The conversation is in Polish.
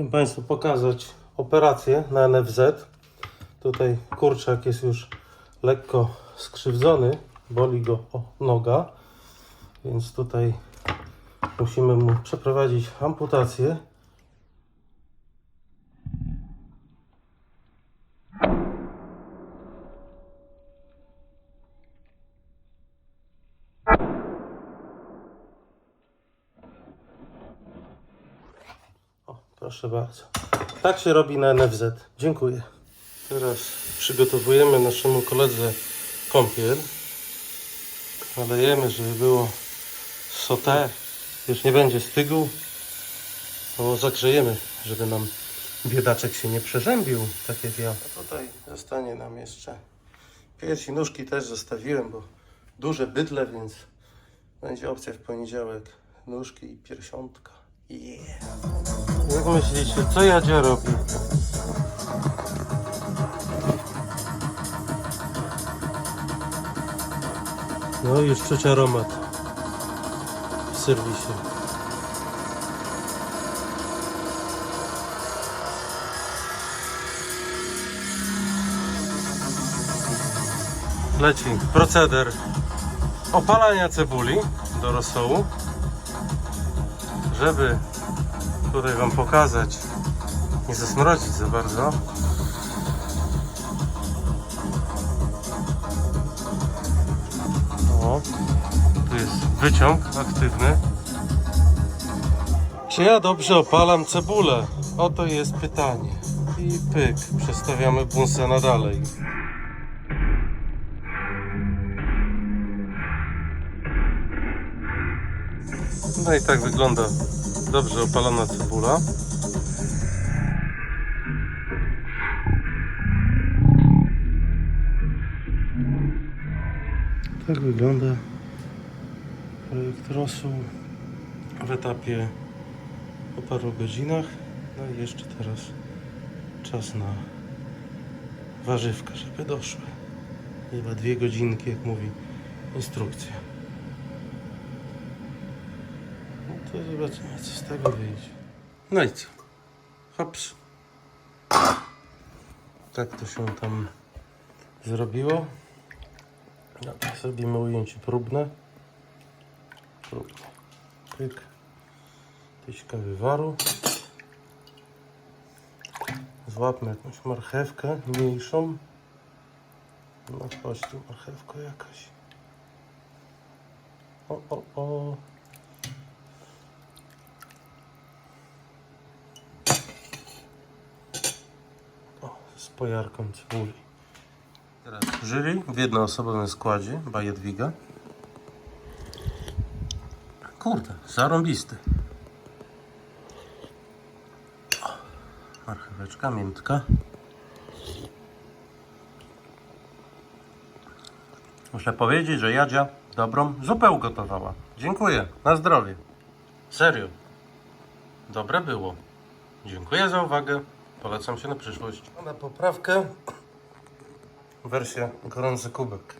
Chciałem Państwu pokazać operację na NFZ. Tutaj kurczak jest już lekko skrzywdzony, boli go o noga, więc tutaj musimy mu przeprowadzić amputację. Proszę bardzo. Tak się robi na NFZ. Dziękuję. Teraz przygotowujemy naszemu koledze kąpiel. Nalejemy, żeby było sauté. Już nie będzie stygł. Bo zagrzejemy, żeby nam biedaczek się nie przerzębił, tak jak ja. A tutaj zostanie nam jeszcze piersi, nóżki też zostawiłem, bo duże bydle, więc będzie opcja w poniedziałek. Nóżki i piersiątka. Yeah. Jak myślicie, co Jadzia robi? No już czuć aromat w serwisie. Leci proceder opalania cebuli do rosołu, żeby tutaj Wam pokazać, nie zasmrodzić za bardzo. O, tu jest wyciąg aktywny. Czy ja dobrze opalam cebulę? Oto jest pytanie. I pyk, przestawiamy bunsa na dalej. No i tak wygląda dobrze opalona cebula. Tak wygląda projekt rosół w etapie po paru godzinach. No i jeszcze teraz czas na warzywka, żeby doszły. Chyba dwie godzinki, jak mówi instrukcja. No to zobaczymy, co z tego wyjdzie. No i co? Hops. Tak to się tam zrobiło. No, zrobimy ujęcie próbne. Próbne. Pyk. Tyśka wywaru. Złapmy jakąś marchewkę mniejszą. No chodź tu marchewko jakaś. O, o, o. O, z pojarką cebuli. Teraz jury w jednoosobowym składzie, by Jadwiga. Kurde, zarąbisty. Marcheweczka, miętka. Muszę powiedzieć, że Jadzia dobrą zupę ugotowała. Dziękuję, na zdrowie. Serio. Dobre było. Dziękuję za uwagę. Polecam się na przyszłość. Na poprawkę wersja gorący kubek.